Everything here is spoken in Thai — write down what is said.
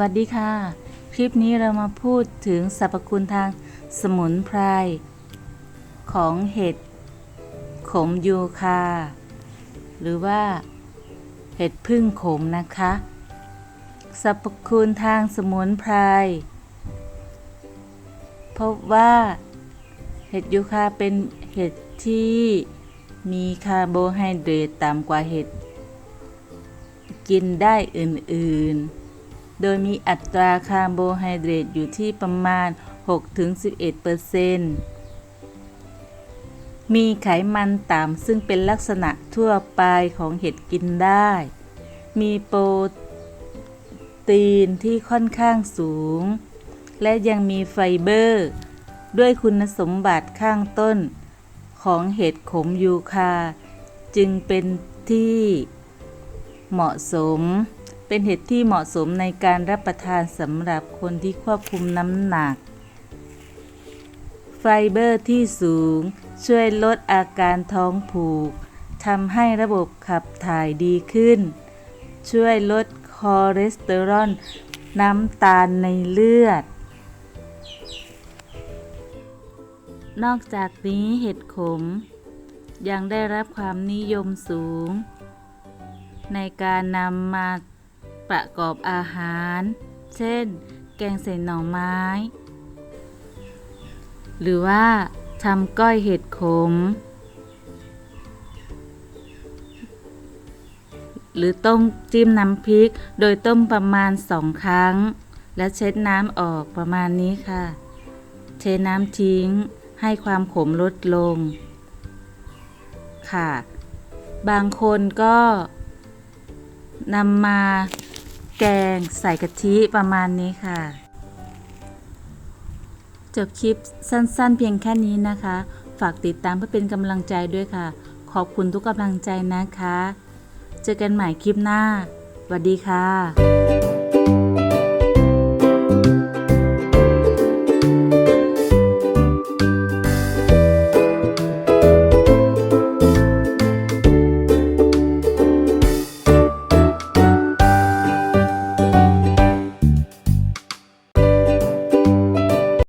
วัสดีค่ะ คลิปนี้เรามาพูดถึงสรรพคุณทางสมุนไพรของเห็ดขมยูคา หรือว่า เห็ดพึ่งขมนะคะ สรรพคุณทางสมุนไพรพบว่าเห็ดยูคาเป็นเห็ดที่มีคาร์โบไฮเดรตต่ำกว่าเห็ด กินได้อื่นๆ โดยมีอัตราคาร์โบไฮเดรตอยู่ที่ประมาณ 6-11%มีไขมันต่ำซึ่งเป็นลักษณะทั่วไปของเห็ดกินได้ มีโปรตีนที่ค่อนข้างสูง และยังมีไฟเบอร์ ด้วยคุณสมบัติข้างต้นของเห็ดขมยูคา จึงเป็นที่เหมาะสม เป็นเห็ดที่เหมาะสมในการรับประทานสำหรับคนที่ควบคุมน้ำหนัก ไฟเบอร์ที่สูง ช่วยลดอาการท้องผูกทำให้ระบบขับถ่ายดีขึ้น ช่วยลดคอเลสเตอรอลน้ำตาลในเลือด นอกจากนี้เห็ดขม ยังได้รับความนิยมสูง ในการนำมา ประกอบอาหาร เช่น แกงใส่หน่อไม้ หรือว่าทำก้อยเห็ดขม หรือต้มจิ้มน้ำพริก โดยต้มประมาณสองครั้ง และเช็ดน้ำออกประมาณนี้ค่ะ เทน้ำทิ้งให้ความขมลดลง ค่ะ บางคนก็นำมา แกงใส่กะทิประมาณนี้ค่ะ จบคลิปสั้นๆ เพียงแค่นี้นะคะ ฝากติดตามเพื่อเป็นกำลังใจด้วยค่ะ ขอบคุณทุกกำลังใจนะคะ เจอกันใหม่คลิปหน้าสวัสดีค่ะ